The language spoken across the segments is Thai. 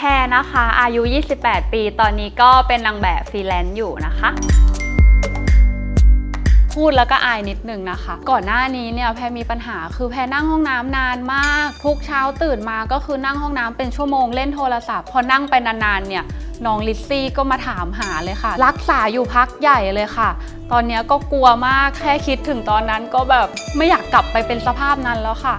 แพรนะคะ อายุ 28 ปี ตอนนี้ก็เป็นนางแบบฟรีแลนซ์อยู่นะคะ พูดแล้วก็อายนิดนึงนะคะ ก่อนหน้านี้เนี่ยแพรมีปัญหาคือแพรนั่งห้องน้ำนานมาก ทุกเช้าตื่นมาก็คือนั่งห้องน้ำเป็นชั่วโมงเล่นโทรศัพท์ พอนั่งไปนานๆเนี่ยน้องลิซซี่ก็มาถามหาเลยค่ะ รักษาอยู่พักใหญ่เลยค่ะ ตอนนี้ก็กลัวมากแค่คิดถึงตอนนั้นก็แบบไม่อยากกลับไปเป็นสภาพนั้นแล้วค่ะ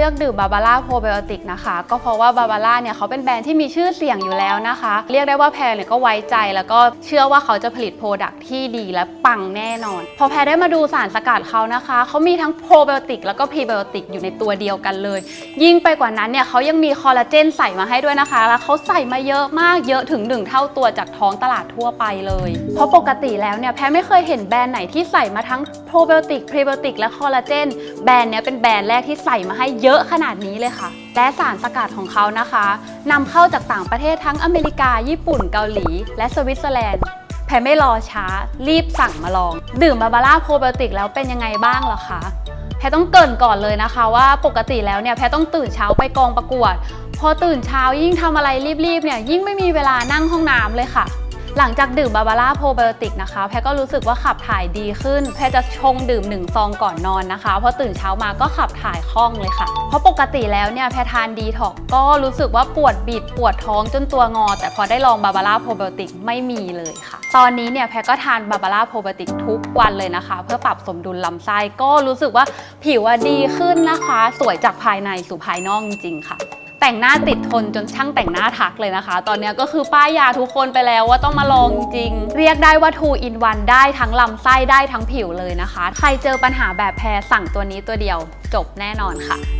ลือกดื่มบาบาร่าโปรไบโอติกนะคะ ก็เพราะว่าบาบาร่าเนี่ยเขาเป็นแบรนด์ที่มีชื่อเสียงอยู่แล้วนะคะ เรียกได้ว่าแพรเนี่ยก็ไว้ใจแล้วก็เชื่อว่าเขาจะผลิตโปรดักที่ดีและปังแน่นอน พอแพรได้มาดูสารสกัดเขานะคะ เขามีทั้งโปรไบโอติกแล้วก็พรีไบโอติกอยู่ในตัวเดียวกันเลย ยิ่งไปกว่านั้นเนี่ยเขายังมีคอลลาเจนใส่มาให้ด้วยนะคะ แล้วเขาใส่มาเยอะมากเยอะถึง 1 เท่าตัวจากท้องตลาดทั่วไปเลย เพราะปกติแล้วเนี่ยแพรไม่เคยเห็นแบรนด์ไหนที่ใส่มาทั้งโปรไบโอติกพรีไบโอติกและคอลลาเจนแบรนด์เนี้ยเป็นแบรนด์แรกที่ใส่มาให้เยอะยอะขนาดนี้เลยค่ะ และสารสกัดของเขานะคะนำเข้าจากต่างประเทศทั้งอเมริกา ญี่ปุ่น เกาหลี และสวิตเซอร์แลนด์ แพรไม่รอช้า รีบสั่งมาลอง ดื่มบาบาร่าโปรไบโอติกแล้วเป็นยังไงบ้างล่ะคะแพรต้องเกินก่อนเลยนะคะว่าปกติแล้วเนี่ยแพรต้องตื่นเช้าไปกองประกวด พอตื่นเช้ายิ่งทำอะไรรีบๆเนี่ยยิ่งไม่มีเวลานั่งห้องน้ำเลยค่ะ หลังจากดื่มบาบาร่าโปรไบโอติกนะคะ แพรก็รู้สึกว่าขับถ่ายดีขึ้น แพรจะชงดื่มหนึ่งซองก่อนนอนนะคะพอตื่นเช้ามาก็ขับถ่ายคล่องเลยค่ะ เพราะปกติแล้วเนี่ยแพรทานดีท็อกก็รู้สึกว่าปวดบิดปวดท้องจนตัวงอ แต่พอได้ลองบาบาร่าโปรไบโอติกไม่มีเลยค่ะ ตอนนี้เนี่ยแพรก็ทานบาบาร่าโปรไบโอติกทุกวันเลยนะคะ เพื่อปรับสมดุลลำไส้ก็รู้สึกว่าผิวอะดีขึ้นนะคะ สวยจากภายในสู่ภายนอกจริงๆค่ะ แต่งหน้าติดทนจนช่างแต่งหน้าทักเลยนะคะ ตอนเนี้ยก็คือป้ายยาทุกคนไปแล้วว่าต้องมาลองจริง เรียกได้ว่า 2 in 1 ได้ทั้งลำไส้ได้ทั้งผิวเลยนะคะ ใครเจอปัญหาแบบแพ้สั่งตัวนี้ตัวเดียวจบแน่นอนค่ะ